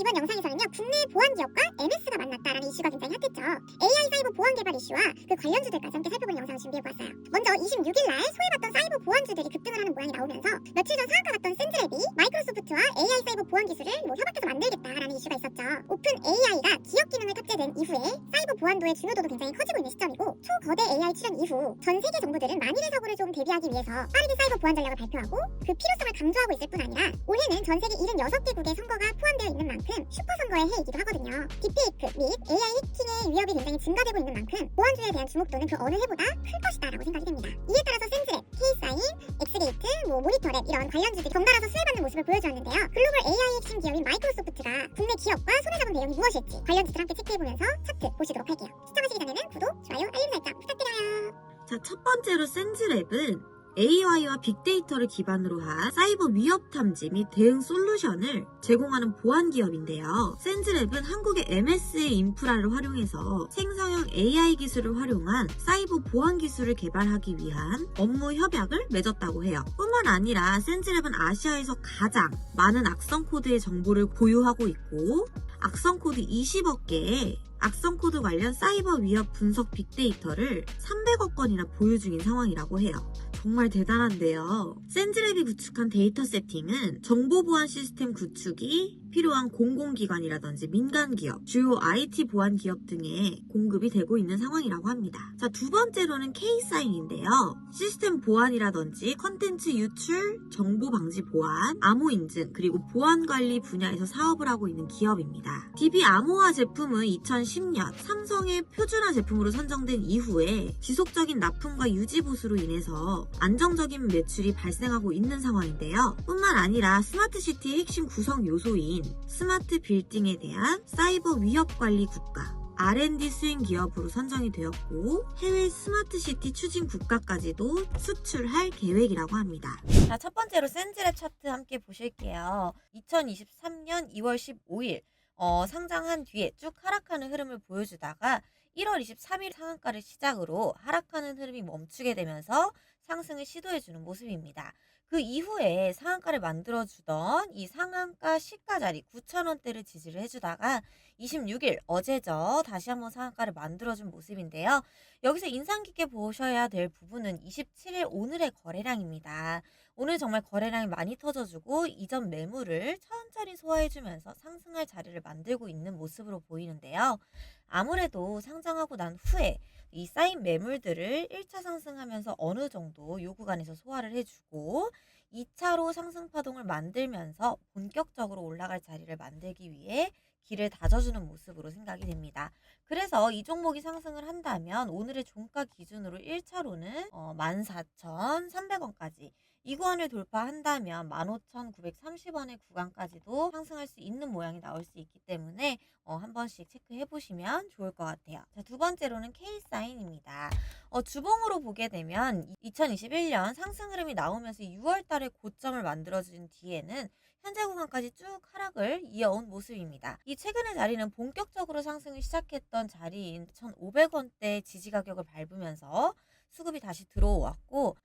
이번 영상에서는요 국내 보안 기업과 MS가 만났다라는 이슈가 굉장히 핫했죠. AI 사이버 보안 개발 이슈와 그 관련주들까지 함께 살펴보는 영상을 준비해보았어요. 먼저 26일날 소외받던 사이버 보안주들이 급등을 하는 모양이 나오면서 며칠 전 상한가 갔던 샌드랩이 마이크로소프트와 AI 사이버 보안 기술을 뭐 협업해서 만들겠다라는 이슈가 있었죠. 오픈 AI가 보안도의 중요도도 굉장히 커지고 있는 시점이고 초거대 AI 출현 이후 전 세계 정부들은 만일의 사고를 좀 대비하기 위해서 빠르게 사이버 보안 전략을 발표하고 그 필요성을 강조하고 있을 뿐 아니라 올해는 전 세계 76개국의 선거가 포함되어 있는 만큼 슈퍼 선거의 해이기도 하거든요. 딥페이크 및 AI 해킹의 위협이 굉장히 증가되고 있는 만큼 보안주에 대한 주목도는 그 어느 해보다 클 것이다 라고 생각이 됩니다. 이에 따라서 센스랩, 케이사인, 뭐 모니터 랩 이런 관련주들이 덩달아서 수혜받는 모습을 보여주었는데요. 글로벌 AI 핵심 기업인 마이크로소프트가 국내 기업과 손해잡은 내용이 무엇일지 관련주들 함께 체크해보면서 차트 보시도록 할게요. 시청하시기 전에는 구독, 좋아요, 알림 설정 부탁드려요. 자, 첫 번째로 센즈랩은 AI와 빅데이터를 기반으로 한 사이버 위협 탐지 및 대응 솔루션을 제공하는 보안 기업인데요. 센즈랩은 한국의 MS의 인프라를 활용해서 생성형 AI 기술을 활용한 사이버 보안 기술을 개발하기 위한 업무 협약을 맺었다고 해요. 뿐만 아니라 센즈랩은 아시아에서 가장 많은 악성 코드의 정보를 보유하고 있고 악성 코드 20억 개의 악성 코드 관련 사이버 위협 분석 빅데이터를 300억 건이나 보유 중인 상황이라고 해요. 정말 대단한데요. 센즈랩이 구축한 데이터 세팅은 정보 보안 시스템 구축이 필요한 공공기관이라든지 민간기업, 주요 IT 보안 기업 등에 공급이 되고 있는 상황이라고 합니다. 자, 두 번째로는 K사인인데요. 시스템 보안이라든지 컨텐츠 유출, 정보 방지 보안, 암호 인증, 그리고 보안 관리 분야에서 사업을 하고 있는 기업입니다. DB 암호화 제품은 2010년 삼성의 표준화 제품으로 선정된 이후에 지속적인 납품과 유지 보수로 인해서 안정적인 매출이 발생하고 있는 상황인데요. 뿐만 아니라 스마트시티의 핵심 구성 요소인 스마트 빌딩에 대한 사이버 위협 관리 국가 R&D 수행 기업으로 선정이 되었고 해외 스마트시티 추진 국가까지도 수출할 계획이라고 합니다. 자, 첫 번째로 센즈랩 차트 함께 보실게요. 2023년 2월 15일 어, 상장한 뒤에 쭉 하락하는 흐름을 보여주다가 1월 23일 상한가를 시작으로 하락하는 흐름이 멈추게 되면서 상승을 시도해주는 모습입니다. 그 이후에 상한가를 만들어주던 이 상한가 시가 자리 9,000원대를 지지를 해주다가 26일 어제죠. 다시 한번 상한가를 만들어준 모습인데요. 여기서 인상 깊게 보셔야 될 부분은 27일 오늘의 거래량입니다. 오늘 정말 거래량이 많이 터져주고 이전 매물을 천천히 소화해주면서 상승할 자리를 만들고 있는 모습으로 보이는데요. 아무래도 상장하고 난 후에 이 쌓인 매물들을 1차 상승하면서 어느 정도 요 구간에서 소화를 해주고 2차로 상승 파동을 만들면서 본격적으로 올라갈 자리를 만들기 위해 길을 다져주는 모습으로 생각이 됩니다. 그래서 이 종목이 상승을 한다면 오늘의 종가 기준으로 1차로는 어, 14,300원까지 이 구간을 돌파한다면 15,930원의 구간까지도 상승할 수 있는 모양이 나올 수 있기 때문에 어, 한 번씩 체크해 보시면 좋을 것 같아요. 자, 두 번째로는 K사인입니다. 어, 주봉으로 보게 되면 2021년 상승 흐름이 나오면서 6월 달에 고점을 만들어준 뒤에는 현재 구간까지 쭉 하락을 이어온 모습입니다. 이 최근의 자리는 본격적으로 상승을 시작했던 자리인 1,500원대 지지 가격을 밟으면서 수급이 다시 들어왔고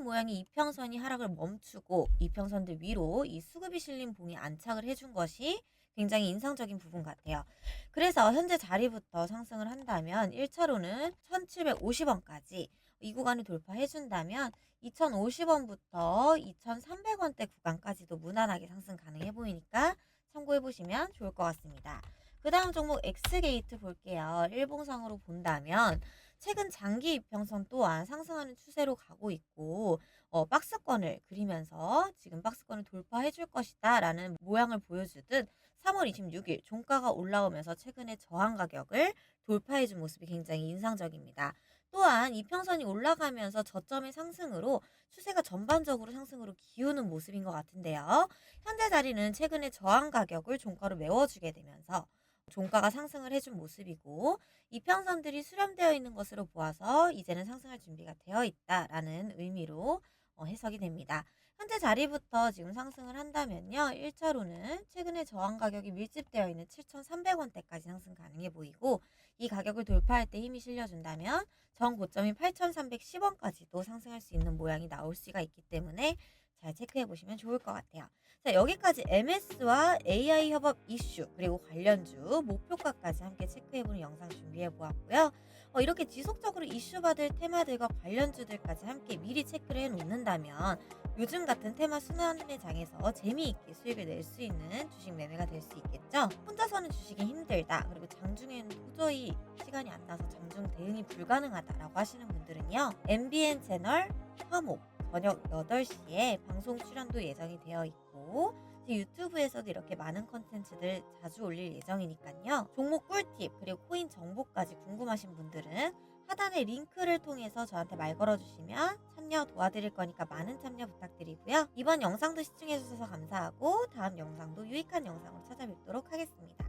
하락하는 모양의 이평선이 하락을 멈추고 이평선들 위로 이 수급이 실린 봉이 안착을 해준 것이 굉장히 인상적인 부분 같아요. 그래서 현재 자리부터 상승을 한다면 1차로는 1750원까지 이 구간을 돌파해준다면 2050원부터 2300원대 구간까지도 무난하게 상승 가능해 보이니까 참고해 보시면 좋을 것 같습니다. 그 다음 종목 X게이트 볼게요. 일봉상으로 본다면 최근 장기 이평선 또한 상승하는 추세로 가고 있고 어, 박스권을 그리면서 지금 박스권을 돌파해 줄 것이다 라는 모양을 보여주듯 3월 26일 종가가 올라오면서 최근의 저항 가격을 돌파해 준 모습이 굉장히 인상적입니다. 또한 이평선이 올라가면서 저점의 상승으로 추세가 전반적으로 상승으로 기우는 모습인 것 같은데요. 현재 자리는 최근의 저항 가격을 종가로 메워주게 되면서 종가가 상승을 해준 모습이고 이평선들이 수렴되어 있는 것으로 보아서 이제는 상승할 준비가 되어 있다라는 의미로 어, 해석이 됩니다. 현재 자리부터 지금 상승을 한다면요. 1차로는 최근에 저항 가격이 밀집되어 있는 7,300원대까지 상승 가능해 보이고 이 가격을 돌파할 때 힘이 실려준다면 전 고점인 8,310원까지도 상승할 수 있는 모양이 나올 수가 있기 때문에 잘 체크해 보시면 좋을 것 같아요. 자, 여기까지 MS와 AI 협업 이슈 그리고 관련주 목표가까지 함께 체크해 보는 영상 준비해 보았고요. 어, 이렇게 지속적으로 이슈 받을 테마들과 관련주들까지 함께 미리 체크를 해 놓는다면 요즘 같은 테마 순환의 장에서 재미있게 수익을 낼 수 있는 주식 매매가 될 수 있겠죠. 혼자서는 주식이 힘들다. 그리고 장중에는 도저히 시간이 안 나서 장중 대응이 불가능하다라고 하시는 분들은요. MBN 채널 화목 저녁 8시에 방송 출연도 예정이 되어 있고 제 유튜브에서도 이렇게 많은 컨텐츠들 자주 올릴 예정이니까요. 종목 꿀팁 그리고 코인 정보까지 궁금하신 분들은 하단의 링크를 통해서 저한테 말 걸어주시면 참여 도와드릴 거니까 많은 참여 부탁드리고요. 이번 영상도 시청해주셔서 감사하고 다음 영상도 유익한 영상으로 찾아뵙도록 하겠습니다.